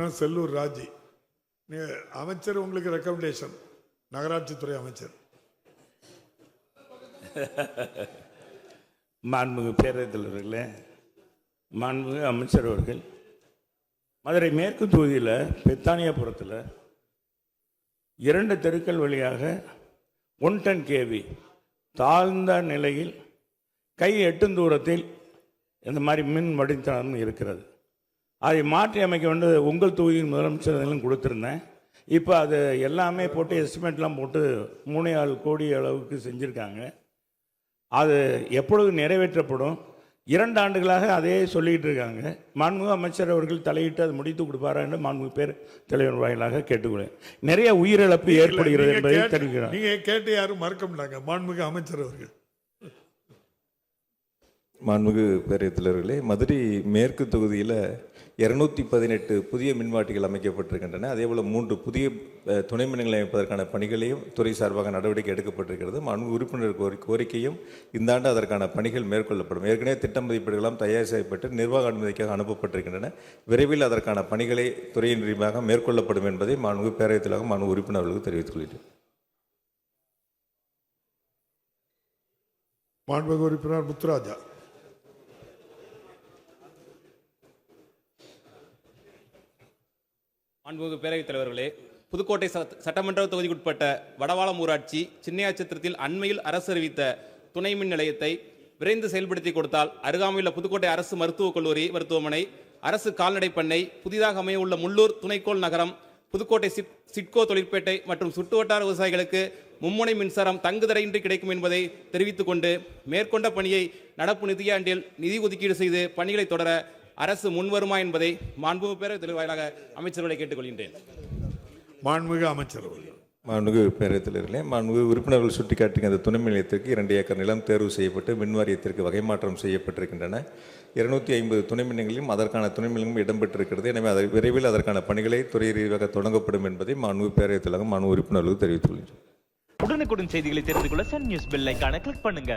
நான் செல்லூர் ராஜி. அமைச்சர் உங்களுக்கு ரெக்கமெண்டேஷன் நகராட்சித்துறை அமைச்சர். மாண்புமிகு பேரவைத்தலைவர்களே மாண்புமிகு அமைச்சர் அவர்கள் மதுரை மேற்கு தொகுதியில் பெத்தானியாபுரத்தில் இரண்டு தெருக்கள் வழியாக ஒன் டன் கேவி தாழ்ந்த நிலையில் கை எட்டும் தூரத்தில் இந்த மாதிரி மின் வடித்தளம் இருக்கிறது. அதை மாற்றி அமைக்க வேண்டியது உங்கள் தொகுதியின் முதலமைச்சர்களும் கொடுத்துருந்தேன். இப்போ அது எல்லாமே போட்டு எஸ்டிமேட்லாம் போட்டு மூணே ஆறு கோடி அளவுக்கு செஞ்சுருக்காங்க. அது எப்பொழுது நிறைவேற்றப்படும்? இரண்டு ஆண்டுகளாக அதே சொல்லிட்டு இருக்காங்க. மாண்புமிகு அமைச்சர் அவர்கள் தலையிட்டு அது முடித்து கொடுப்பாரா என்று மாண்புமிகு பேர் தலைவர் வாயிலாக கேட்டுக்கொள்கிறேன். நிறைய உயிரிழப்பு ஏற்படுகிறது என்பதை தெரிவிக்கிறேன் நீங்க கேட்டு யாரும் மறக்க முடியாங்க மாண்புமிகு அமைச்சர் அவர்கள். மாண்புமிகு பேரவைத் மதுரை மேற்கு தொகுதியில் இரநூத்தி பதினெட்டு புதிய மின்வாட்டிகள் அமைக்கப்பட்டிருக்கின்றன. அதேபோல் மூன்று புதிய துணை மின்நிலையம் அமைப்பதற்கான பணிகளையும் துறை சார்பாக நடவடிக்கை எடுக்கப்பட்டிருக்கிறது. மாண்பு உறுப்பினர் கோரி கோரிக்கையும் இந்த ஆண்டு அதற்கான பணிகள் மேற்கொள்ளப்படும். ஏற்கனவே திட்ட மதிப்பீடுகளாம் தயார் செய்யப்பட்டு நிர்வாக அனுமதிக்காக அனுப்பப்பட்டிருக்கின்றன. விரைவில் அதற்கான பணிகளை துறையின் ரீதியாக மேற்கொள்ளப்படும் என்பதை மாண்பு பேரவைத்திலாக மாண்பு உறுப்பினர்களுக்கு தெரிவித்துக் கொள்கிறேன் மாண்பு உறுப்பினர் முத்துராஜா. மாண்புமிகு பேரவைத் தலைவர்களே புதுக்கோட்டை சட்டமன்ற தொகுதிக்குட்பட்ட வடவாளம் ஊராட்சி சின்னையாச்சத்திரத்தில் அண்மையில் அரசு அறிவித்த துணை மின் நிலையத்தை விரைந்து செயல்படுத்தி கொடுத்தால் அருகாமையுள்ள புதுக்கோட்டை அரசு மருத்துவக் கல்லூரி மருத்துவமனை அரசு கால்நடை பண்ணை புதிதாக அமைய உள்ள முள்ளூர் துணைக்கோள் நகரம் புதுக்கோட்டை சிட்கோ தொழிற்பேட்டை மற்றும் சுட்டுவட்டார விவசாயிகளுக்கு மும்முனை மின்சாரம் தங்குதடையின்றி கிடைக்கும் என்பதை தெரிவித்துக் கொண்டு மேற்கொண்ட பணியை நடப்பு நிதியாண்டில் நிதி ஒதுக்கீடு செய்து பணிகளை தொடர அரசு முன்வருமா என்பதை மாண்புமிகு பேரவைத் தலைவர் வாயிலாக அமைச்சர்களை கேட்டுக்கொள்கின்றேன். மாண்புமிகு அமைச்சர் மாண்புமிகு பேரவைத் தலைவர்களே மாண்புமிகு உறுப்பினர்கள் சுட்டிக்காட்டிய அந்த துணை நிலையத்திற்கு இரண்டு ஏக்கர் நிலம் தேர்வு செய்யப்பட்டு மின் வாரியத்திற்கு வகை மாற்றம் செய்யப்பட்டிருக்கின்றன. இருநூத்தி ஐம்பது துணை மின்நிலையங்களும் அதற்கான துணை மின்களும் இடம்பெற்றிருக்கிறது. எனவே அதை விரைவில் அதற்கான பணிகளை துறை ரீதியாக தொடங்கப்படும் என்பதை மாண்புமிகு பேரவைத் தலைவர் மாண்பு உறுப்பினர்களுக்கு தெரிவித்துக் கொள்கிறேன் உடனுக்குடன் செய்திகளை தெரிந்து கொள்ள சன் நியூஸ் பெல் ஐகானை கிளிக் பண்ணுங்க.